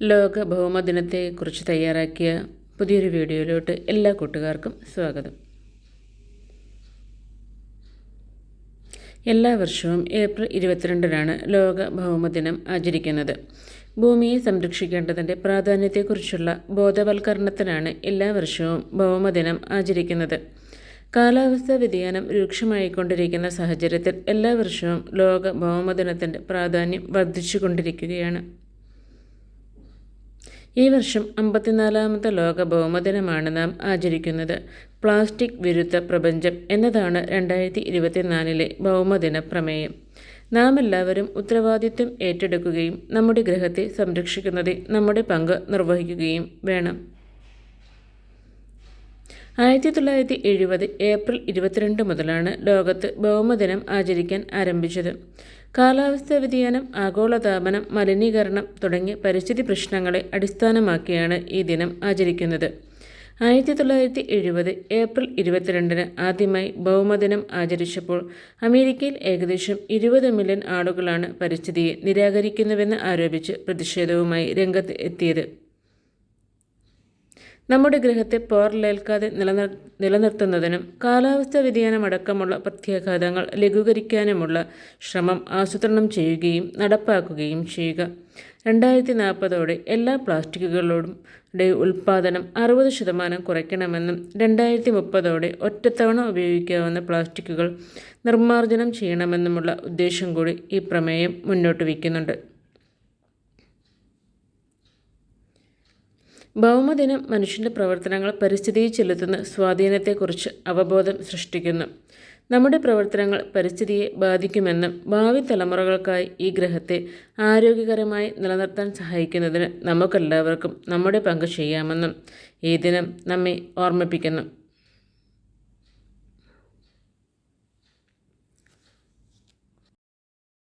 ലോക ഭൗമദിനത്തെക്കുറിച്ച് തയ്യാറാക്കിയ പുതിയൊരു വീഡിയോയിലോട്ട് എല്ലാ കൂട്ടുകാർക്കും സ്വാഗതം. എല്ലാ വർഷവും ഏപ്രിൽ ഇരുപത്തിരണ്ടിനാണ് ലോക ഭൗമദിനം ആചരിക്കുന്നത്. ഭൂമിയെ സംരക്ഷിക്കേണ്ടതിന്റെ പ്രാധാന്യത്തെക്കുറിച്ചുള്ള ബോധവൽക്കരണത്തിനാണ് എല്ലാ വർഷവും ഭൗമദിനം ആചരിക്കുന്നത്. കാലാവസ്ഥാ വ്യതിയാനം രൂക്ഷമായിക്കൊണ്ടിരിക്കുന്ന സാഹചര്യത്തിൽ എല്ലാ വർഷവും ലോക ഭൗമദിനത്തിന്റെ പ്രാധാന്യം വർദ്ധിച്ചുകൊണ്ടിരിക്കുകയാണ്. ഈ വർഷം അമ്പത്തിനാലാമത്തെ ലോക ഭൗമദിനമാണ് നാം ആചരിക്കുന്നത്. പ്ലാസ്റ്റിക് വിരുദ്ധ പ്രപഞ്ചം എന്നതാണ് രണ്ടായിരത്തി ഇരുപത്തിനാലിലെ ഭൗമദിന പ്രമേയം. നാം എല്ലാവരും ഉത്തരവാദിത്വം ഏറ്റെടുക്കുകയും നമ്മുടെ ഗ്രഹത്തെ സംരക്ഷിക്കുന്നതിൽ നമ്മുടെ പങ്ക് നിർവഹിക്കുകയും വേണം. ആയിരത്തി തൊള്ളായിരത്തി എഴുപത് ഏപ്രിൽ ഇരുപത്തിരണ്ട് മുതലാണ് ലോകത്ത് ഭൗമദിനം ആചരിക്കാൻ ആരംഭിച്ചത്. കാലാവസ്ഥാ വ്യതിയാനം ആഗോളതാപനം മലിനീകരണം തുടങ്ങിയ പരിസ്ഥിതി പ്രശ്നങ്ങളെ അടിസ്ഥാനമാക്കിയാണ് ഈ ദിനം ആചരിക്കുന്നത്. ആയിരത്തി തൊള്ളായിരത്തി എഴുപത് ഏപ്രിൽ ഇരുപത്തിരണ്ടിന് ആദ്യമായി ഭൗമദിനം ആചരിച്ചപ്പോൾ അമേരിക്കയിൽ ഏകദേശം ഇരുപത് മില്യൺ ആളുകളാണ് പരിസ്ഥിതിയെ നിരാകരിക്കുന്നുവെന്ന് ആരോപിച്ച് പ്രതിഷേധവുമായി രംഗത്ത് എത്തിയത്. നമ്മുടെ ഗ്രഹത്തെ പോറലേൽക്കാതെ നിലനിർ നിലനിർത്തുന്നതിനും കാലാവസ്ഥാ വ്യതിയാനം അടക്കമുള്ള പ്രത്യാഘാതങ്ങൾ ലഘൂകരിക്കാനുമുള്ള ശ്രമം ആസൂത്രണം ചെയ്യുകയും നടപ്പാക്കുകയും ചെയ്യുക. രണ്ടായിരത്തി നാൽപ്പതോടെ എല്ലാ പ്ലാസ്റ്റിക്കുകളോടും ഉൽപ്പാദനം അറുപത് ശതമാനം കുറയ്ക്കണമെന്നും രണ്ടായിരത്തി മുപ്പതോടെ ഒറ്റത്തവണ ഉപയോഗിക്കാവുന്ന പ്ലാസ്റ്റിക്കുകൾ നിർമ്മാർജനം ചെയ്യണമെന്നുമുള്ള ഉദ്ദേശം കൂടി ഈ പ്രമേയം മുന്നോട്ട് വയ്ക്കുന്നുണ്ട്. ഭൗമദിനം മനുഷ്യന്റെ പ്രവർത്തനങ്ങൾ പരിസ്ഥിതിയിൽ ചെലുത്തുന്ന സ്വാധീനത്തെക്കുറിച്ച് അവബോധം സൃഷ്ടിക്കുന്നു. നമ്മുടെ പ്രവർത്തനങ്ങൾ പരിസ്ഥിതിയെ ബാധിക്കുമെന്നും ഭാവി തലമുറകൾക്കായി ഈ ഗ്രഹത്തെ ആരോഗ്യകരമായി നിലനിർത്താൻ സഹായിക്കുന്നതിന് നമുക്കെല്ലാവർക്കും നമ്മുടെ പങ്ക് ചെയ്യാമെന്നും ഈ ദിനം നമ്മെ ഓർമ്മിപ്പിക്കുന്നു.